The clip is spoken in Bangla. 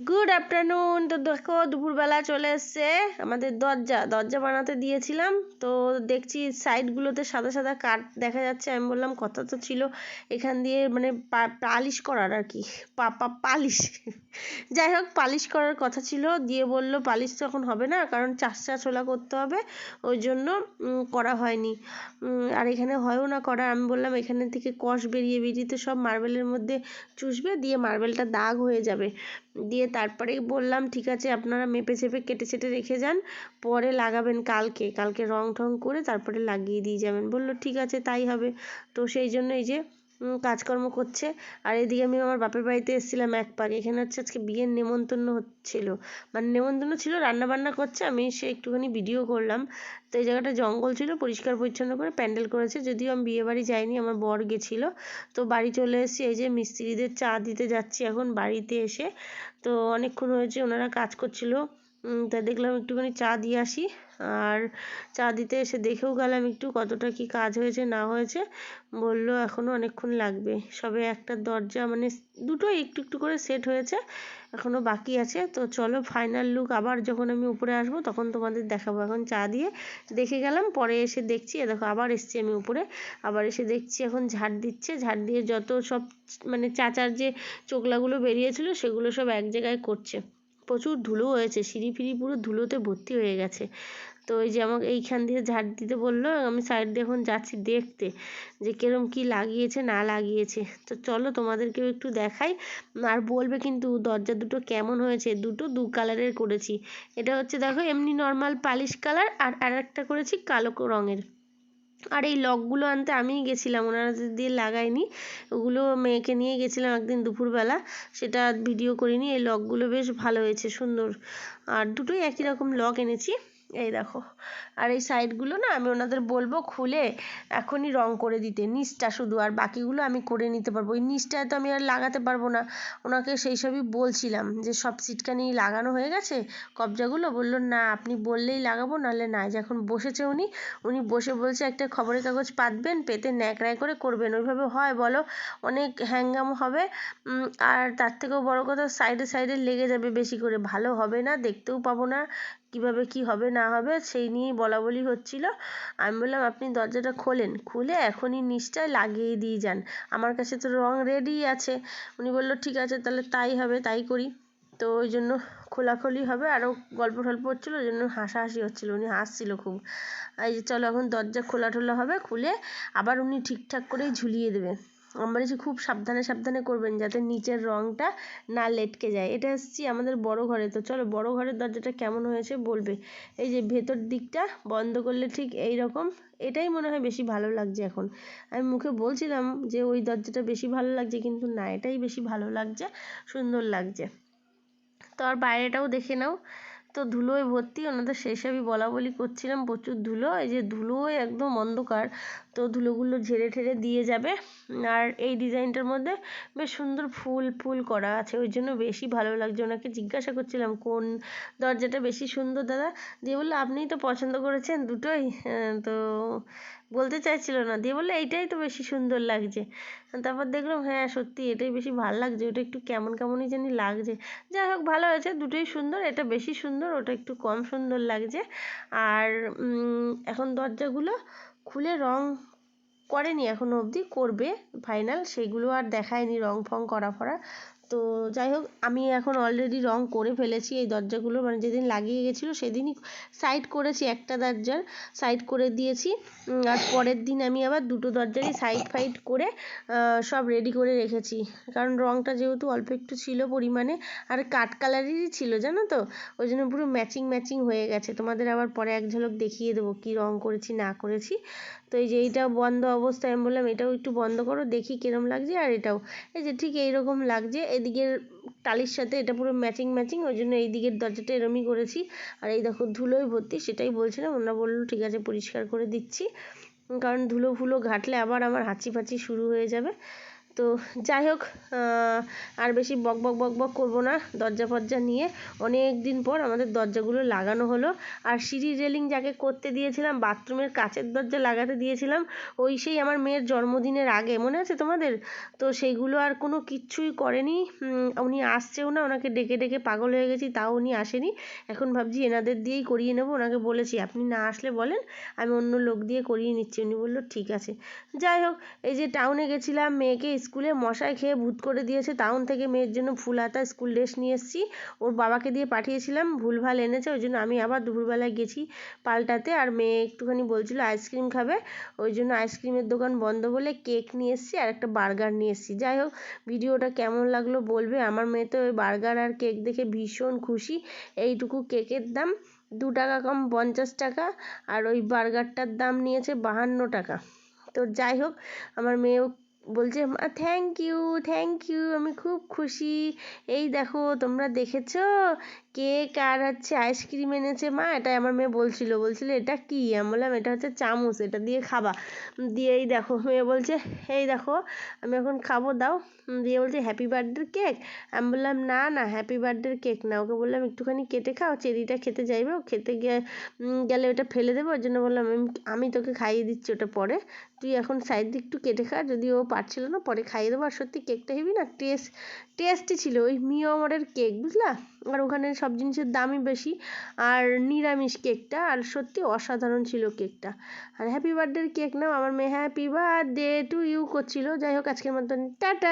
গুড আফটারনুন তো দেখো, দুপুরবেলা চলে এসছে আমাদের দরজা। দরজা বানাতে দিয়েছিলাম। তো দেখছি সাইডগুলোতে সাদা সাদা কাঠ দেখা যাচ্ছে। আমি বললাম, কথা তো ছিল এখান দিয়ে মানে পালিশ করার আর কি। পা পালিশ। যাই হোক, পালিশ করার কথা ছিল। দিয়ে বলল, পালিশ তো এখন হবে না, কারণ চাষা ছোলা করতে হবে। ওই জন্য করা হয়নি। আর এখানে হয়ও না করা। আমি বললাম, এখানে থেকে কষ বেরিয়ে বেরিয়ে তো সব মার্বেলের মধ্যে চুষবে, দিয়ে মার্বেলটা দাগ হয়ে যাবে। দিয়ে তারপরেই বললাম, ঠিক আছে, আপনারা মেপে চেপে কেটে ছেটে রেখে যান, পরে লাগাবেন কালকে। কালকে রং ঠং করে তারপরে লাগিয়ে দিয়ে যাবেন। বলল, ঠিক আছে, তাই হবে। তো সেই জন্য এই যে কাজকর্ম করছে। আর এদিকে আমি আমার বাপের বাড়িতে এসেছিলাম এক পাক। এখানে হচ্ছে আজকে বিয়ের নেমন্তন্ন হচ্ছিল। মানে নেমন্তন্ন ছিল রান্না বান্না করছে, আমি সে একটুখানি ভিডিও করলাম। তো এই জায়গাটা জঙ্গল ছিল, পরিষ্কার পরিচ্ছন্ন করে প্যান্ডেল করেছে। যদিও আমি বিয়ে বাড়ি যাইনি, আমার বর গেছিল। তো বাড়ি চলে এসেছি, এই যে মিস্ত্রিদের চা দিতে যাচ্ছি এখন বাড়িতে এসে। তো অনেকক্ষণ হয়েছে ওনারা কাজ করছিল। তা দেখলাম একটুখানি চা দিয়ে আসি। আর চা দিতে এসে দেখেও গেলাম একটু কতটা কি কাজ হয়েছে, না হয়েছে। বলল এখনও অনেকক্ষণ লাগবে। সবে একটা দরজা মানে দুটোই একটু একটু করে সেট হয়েছে এখনও বাকি আছে। তো চলো ফাইনাল লুক আবার যখন আমি উপরে আসব, তখন তোমাদের দেখাবো। এখন চা দিয়ে দেখে গেলাম, পরে এসে দেখছি, এ দেখো, আবার এসছি আমি উপরে। আবার এসে দেখছি, এখন ঝাড় দিচ্ছে। ঝাড় দিয়ে যত সব মানে চাচার যে চোখলাগুলো বেরিয়েছিল, সেগুলো সব এক জায়গায় করছে। প্রচুর ধুলো হয়েছে, সিঁড়ি ফিরি পুরো ধুলোতে ভর্তি হয়ে গেছে। তো ওই যে আমাকে এইখান দিয়ে ঝাড় দিতে বলল, আমি সাইড দিয়ে এখন যাচ্ছি দেখতে, যে কিরম কি লাগিয়েছে, না লাগিয়েছে। তো চলো তোমাদেরকেও একটু দেখাই, আর বলবে কিন্তু দরজা দুটো কেমন হয়েছে, দুটো দু কালারের করেছি। এটা হচ্ছে দেখো, এমনি নর্মাল পালিশ কালার আর আর একটা করেছি কালো রঙের। আর এই লকগুলো আনতে আমিই গেছিলাম, ওনারা দিয়ে লাগায়নি, ওগুলো মেয়েকে নিয়ে গেছিলাম একদিন দুপুরবেলা, সেটা ভিডিও করিনি, এই লকগুলো বেশ ভালো হয়েছে সুন্দর। আর দুটোই একই রকম লক এনেছি। এই দেখো। আর এই সাইডগুলো না আমি ওনাদের বলব খুলে এখনই রং করে দিতে, নিচটা শুধু। আর বাকিগুলো আমি করে নিতে পারব। ওই নিচটায় তো আমি আর লাগাতে পারব না। ওনাকে সেই সবই বলছিলাম যে, সব সিটকানি লাগানো হয়ে গেছে কবজাগুলো? বলল, না, আপনি বললেই লাগাবো, নাহলে না। যখন বসেছে উনি। উনি বসে বলছে, একটা খবরের কাগজ পাতবেন, পেতে ন্যাকড়ায় করে করবেন। ওইভাবে হয় বলো, অনেক হ্যাঙ্গাম হবে। আর তার থেকেও বড় কথা সাইডে সাইডে লেগে যাবে বেশি করে। ভালো হবে না, দেখতেও পাবো না। কীভাবে কী হবে না হবে সেই নিয়েই বলা বলি হচ্ছিল। আমি বললাম, আপনি দরজাটা খোলেন। খুলে এখনই নিচটায় লাগিয়ে দিয়ে যান। আমার কাছে তো রং রেডি আছে। উনি বলল, ঠিক আছে, তাহলে তাই হবে, তাই করি। তো ওই জন্য খোলাখুলি হবে। আরও গল্প টল্প হচ্ছিল, ওই জন্য হাসাহাসি হচ্ছিল। উনি হাসছিল খুব। এই যে চলো, এখন দরজা খোলা টোলা হবে, খুলে আবার উনি ঠিকঠাক করেই ঝুলিয়ে দেবে। আমরা বলেছি খুব সাবধানে সাবধানে করবেন যাতে নিচের রঙটা না লেটকে যায়। এটা এসছি আমাদের বড় ঘরে। তো চলো, বড় ঘরের দরজাটা কেমন হয়েছে বলবে। এই যে ভেতর দিকটা বন্ধ করলে ঠিক এই রকম। এটাই মনে হয় বেশি ভালো লাগছে এখন। আমি মুখে বলছিলাম যে ওই দরজাটা বেশি ভালো লাগছে, কিন্তু না, এটাই বেশি ভালো লাগছে, সুন্দর লাগছে। তো আর বাইরেটাও দেখে নাও। তো ধুলোয় ভর্তি, ওনাদের সেই সবই বলা বলি করছিলাম, প্রচুর ধুলো। এই যে ধুলোয় একদম অন্ধকার। তো ধুলোগুলো ঝেড়ে ঠেড়ে দিয়ে যাবে। আর এই ডিজাইনটার মধ্যে বেশ সুন্দর ফুল ফুল করা আছে। ওই জন্য বেশি ভালো লাগছে। ওনাকে জিজ্ঞাসা করছিলাম, কোন দরজাটা বেশি সুন্দর দাদা? দিয়ে বলল, আপনিই তো পছন্দ করেছেন দুটোই। তো বলতে চাইছিল না। দিয়ে বলল, এইটাই তো বেশি সুন্দর লাগছে। তারপর দেখলাম হ্যাঁ সত্যি এটাই বেশি ভালো লাগছে। ওটা একটু কেমন কেমনই জানি লাগছে। যাই হোক, ভালো হয়েছে। দুটোই সুন্দর। এটা বেশি সুন্দর, ওটা একটু কম সুন্দর লাগছে। আর এখন দরজাগুলো খুলে রং করেনি এখনও অবধি, করবে ফাইনাল সেগুলো আর দেখায়নি, রং ফং করা ফরা। তো যাই হোক, আমি এখন অলরেডি রং করে ফেলেছি এই দরজাগুলো মানে যেদিন লাগিয়ে গেছিল সেদিনই সাইড করেছি একটা দরজার সাইড করে দিয়েছি। আর পরের দিন আমি আবার দুটো দরজারই সাইড ফাইড করে সব রেডি করে রেখেছি। কারণ রংটা যেহেতু অল্প একটু ছিল পরিমাণে, আর কাঠ কালারেরই ছিল, জানো তো? ওই জন্য পুরো ম্যাচিং ম্যাচিং হয়ে গেছে। তোমাদের আবার পরে এক ঝলক দেখিয়ে দেবো কী রং করেছি, না করেছি। তো এই যে এইটা বন্ধ অবস্থায় আমি বললাম, এটাও একটু বন্ধ করো, দেখি কিরম লাগছে, আর এটাও। এই যে ঠিক এইরকম লাগছে, এদিকের টালির সাথে এটা পুরো ম্যাচিং ম্যাচিং ওই জন্য এই দিকের দরজাটা এরমই করেছি। আর এই দেখো ধুলোয় ভর্তি, সেটাই বলছিলাম, ওনারা বলল, ঠিক আছে, পরিষ্কার করে দিচ্ছি। কারণ ধুলো ফুলো ঘাটলে আবার আমার হাঁচি ফাঁচি শুরু হয়ে যাবে। তো যাই হোক আর বেশি বক বক বক বক করব না দরজা ফরজা নিয়ে। অনেক দিন পর আমাদের দরজাগুলো লাগানো হলো। আর সিঁড়ির রেলিং যাকে করতে দিয়েছিলাম, বাথরুমের কাচের দরজা লাগাতে দিয়েছিলাম, ওই সেই আমার মেয়ের জন্মদিনের আগে। মনে আছে তোমাদের? তো সেইগুলো আর কোনো কিচ্ছুই করেনি। উনি আসছেও না, ওনাকে ডেকে ডেকে পাগল হয়ে গেছি, তাও উনি আসেনি। এখন ভাবছি এনাদের দিয়েই করিয়ে নেব, ওনাকে বলেছি, আপনি না আসলে বলেন, আমি অন্য লোক দিয়ে করিয়ে নিচ্ছি। উনি বলল, ঠিক আছে। যাই হোক, এই যে টাউনে গেছিলাম, মেয়েকে স্কুলে মশায় খেয়ে ভূত করে দিয়েছে, টাউন থেকে মেয়ের জন্য ফুল হাতা, স্কুল ড্রেস নিয়ে এসেছি। ওর বাবাকে দিয়ে পাঠিয়েছিলাম, ভুলভাল এনেছে, ওই জন্য আমি আবার দুপুরবেলায় গেছি পাল্টাতে। আর মেয়ে একটুখানি বলছিল, আইসক্রিম খাবে? ওই জন্য আইসক্রিমের দোকান বন্ধ বলে কেক নিয়ে এসেছি আর একটা বার্গার নিয়ে এসেছি। যাই হোক, ভিডিওটা কেমন লাগল বলবে? আমার মেয়ে তো ওই বার্গার আর কেক দেখে ভীষণ খুশি। এইটুকু কেকের দাম দু টাকা কম পঞ্চাশ টাকা আর ওই বার্গারটার দাম নিয়েছে বাহান্ন টাকা। তো যাই হোক, আমার মেয়েও বলছে থ্যাংক ইউ থ্যাংক ইউ আমি খুব খুশি। এই দেখো তোমরা দেখেছ কেক আর হচ্ছে আইসক্রিম এনেছে মা, এটাই আমার মেয়ে বলছিল। বলছিল, এটা কি? আমি বললাম, এটা হচ্ছে চামচ, এটা দিয়ে খাবা। দিয়ে এই দেখো, মেয়ে বলছে, এই দেখো, আমি এখন খাব, দাও। দিয়ে বলছে হ্যাপি বার্থডে কেক আমি বললাম, না না হ্যাপি বার্থডে কেক না। ওকে বললাম, একটুখানি কেটে খাও, চেরিটা খেতে চাইবে ও খেতে গেলে ওটা ফেলে দেবো। ওই জন্য বললাম, আমি- তোকে খাইয়ে দিচ্ছি ওটা পরে। তুই এখন সাইড দিয়ে একটু কেটে খা, যদি ও পারছিল না, পরে খাইয়ে দেবো। আর সত্যি কেকটা হেবি না টেস্ট টেস্টি ছিল। ওই মিওমরের কেক বুঝলা? আর ওখানে সব জিনিসের দামই বেশি। আর নিরামিষ কেকটা, আর সত্যি অসাধারণ ছিল কেকটা। আর হ্যাপি বার্থডের কেক নাও, আমার মেয়ে হ্যাপি বার্থডে টু ইউ করছিল। যাই হোক, আজকের মতন, টাটা!